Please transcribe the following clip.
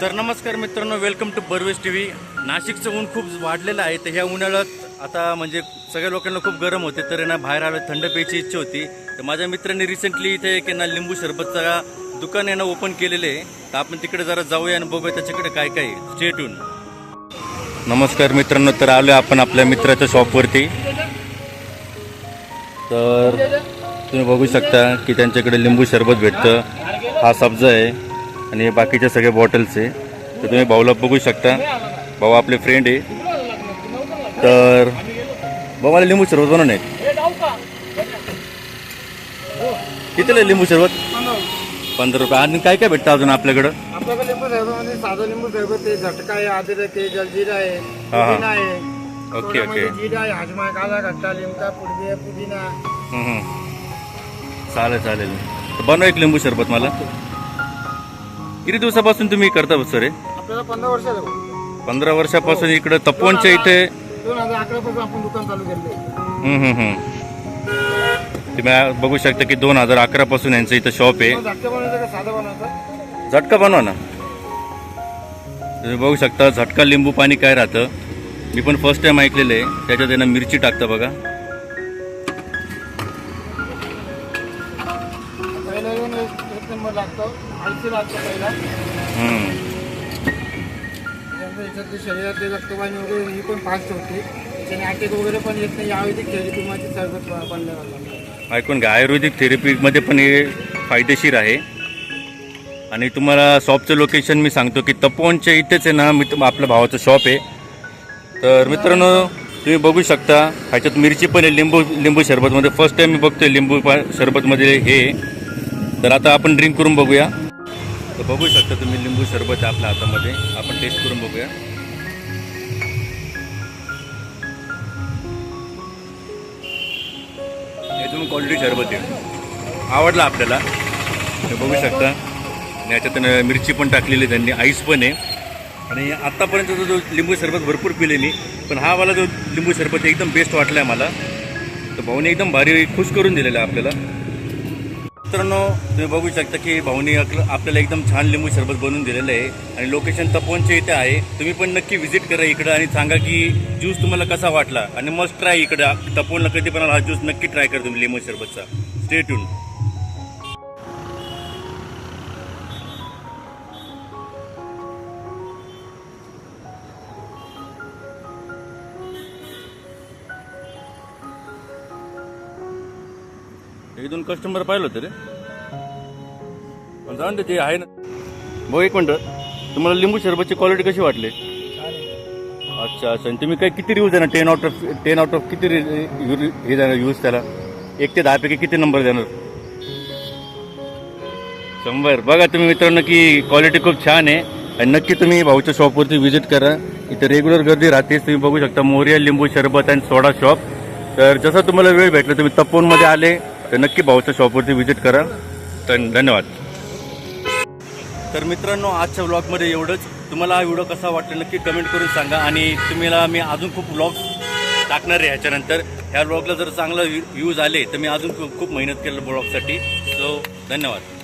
तर नमस्कार मित्रांनो welcome to Barve's T V नाशिकचं ऊन खूप वाढलेलं आहे तर ह्या उन्हाळ्यात आता म्हणजे सगळ्या लोकांना खूप गरम होते तर यांना बाहेर आलं थंड प्यायची इच्छा होती. तर माझ्या मित्रांनी रिसेंटली इथे एक यांना ना लिंबू सरबतचा दुकान आहे ना ओपन केलेले आहे. तर आपण तिकडे जरा जाऊया आणि बघूया त्याच्याकडे काय काय स्टेटून नमस्कार मित्रांनो तर आलो आपण आपल्या मित्राच्या शॉपवरती तर तुम्ही बघू शकता की त्यांच्याकडे लिंबू सरबत भेटतं. हा सब्जा आहे. आणि बाकीच्या सगळ्या बॉटल्स आहे. तर तुम्ही भाऊला बघू शकता. भाऊ आपले फ्रेंड आहे. तर भाऊ मला लिंबू सरबत बनवून आहे कितीला लिंबू सरबत पंधरा रुपये. आणि काय काय भेटतं अजून आपल्याकडं? आपल्याकडे लिंबू सरबत मध्ये साधं लिंबू सरबत ते झटका आहे अद्रक आहे जलजीरा आहे. पुदिना आहे. ओके, सोड्यामध्ये ओके. जिरा आहे हजमा काला लिमका पुडगी आहे पुदिना. चालेल चालेल. बनवा एक लिंबू सरबत मला. किती दिवसापासून तुम्ही करता सर हे? आपल्याला पंधरा वर्ष झालं पंधरा वर्षापासून इकडं तपोवनच्या इथे दोन हजार अकरा पासून आपण दुकान चालू केलं हम्म, हम्म, हम्म. तुम्ही आ- बघू शकता की दोन हजार अकरा पासून यांचं इथं शॉप आहे. झटका बनवायचं का साधं बनवायचं? झटका बनवा ना. तुम्ही बघू शकता झटका लिंबू पाणी काय राहतं? मी पण फर्स्ट टाइम ऐकलेलं आहे. त्याच्यात यांना मिरची टाकतं बघा. नंबर लागतो. आयसी लागतो पहिला. हम्म. त्याच्यानंतर याच्यात शरीरातले रक्तवाहिनी वगैरे ही पण फास्ट होते. त्याच्याने अटॅक वगैरे पण येत नाही. यावेळी खेळी तुम्हाला सरबत बनलेला ऐकून घ्या. आयुर्वेदिक थेरपीमध्ये पण हे फायदेशीर आहे. आणि तुम्हाला शॉपचं लोकेशन मी सांगतो की तपोवनच्या इथेच आहे ना मी आपल्या भावाचं शॉप आहे. तर मित्रांनो तुम्ही बघू शकता ह्याच्यात मिरची पण आहे लिंबू लिंबू सरबतमध्ये फर्स्ट टाइम मी बघतोय लिंबू पा सरबतमध्ये हे. तर आता आपण ड्रिंक करून बघूया. तर बघू शकता तुम्ही लिंबू सरबत आपल्या हातामध्ये. आपण टेस्ट करून बघूया. एकदम क्वालिटी सरबत आहे. आवडला आपल्याला. हे बघू शकता. आणि याच्यात मिरची पण टाकलेली आहे त्यांनी. आईस पण आहे. आणि आत्तापर्यंत जो लिंबू सरबत भरपूर पिले मी. पण हा वाला जो लिंबू सरबत आहे एकदम बेस्ट वाटला आहे मला. तर भाऊने एकदम भारी खुश करून दिलेला आहे आपल्याला. मित्रांनो तुम्ही बघू शकता की भाऊनी आपल्याला एकदम छान लिंबू सरबत बनवून दिलेलं आहे. आणि लोकेशन तपोवनच्या इथे आहे. तुम्ही पण नक्की व्हिजिट करा इकडं आणि सांगा की ज्यूस तुम्हाला कसा वाटला. आणि मस्त ट्राय इकडं. तपोवनला कधी पण हा ज्यूस नक्की ट्राय करा तुम्ही लिंबू सरबतचा स्टे ट्यून एक दोन कस्टमर पाहिलं होतं रे. पण जाऊन दे ते आहे ना. भाऊ एक मिनटं. तुम्हाला लिंबू शरबतची क्वालिटी कशी वाटली? अच्छा अच्छा. आणि तुम्ही काय किती रिव्ह्यू देणार? Ten out of ten out of किती हे देणार यूज त्याला? एक ते दहापैकी किती नंबर देणार? शंभर. बघा तुम्ही मित्रांनो की क्वालिटी खूप छान आहे. आणि नक्की तुम्ही भाऊच्या शॉपवरती व्हिजिट करा. इथे रेग्युलर गर्दी राहतेच. तुम्ही बघू शकता मोरिया लिंबू शरबत अँड सोडा शॉप तर जसं तुम्हाला वेळ भेटला तुम्ही तपोनमध्ये आले. तर नक्की भाऊच्या शॉपवरती व्हिजिट करा. तर धन्यवाद. तर मित्रांनो आजच्या व्लॉगमध्ये एवढंच. तुम्हाला हा व्हिडिओ कसा वाटला नक्की कमेंट करून सांगा आणि तुम्हाला मी अजून खूप व्लॉग्स टाकणार आहे ह्याच्यानंतर. ह्या व्लॉगला जर चांगला व्ह्यूज आले तर मी अजून खूप खूप मेहनत केलं ब्लॉगसाठी सो धन्यवाद.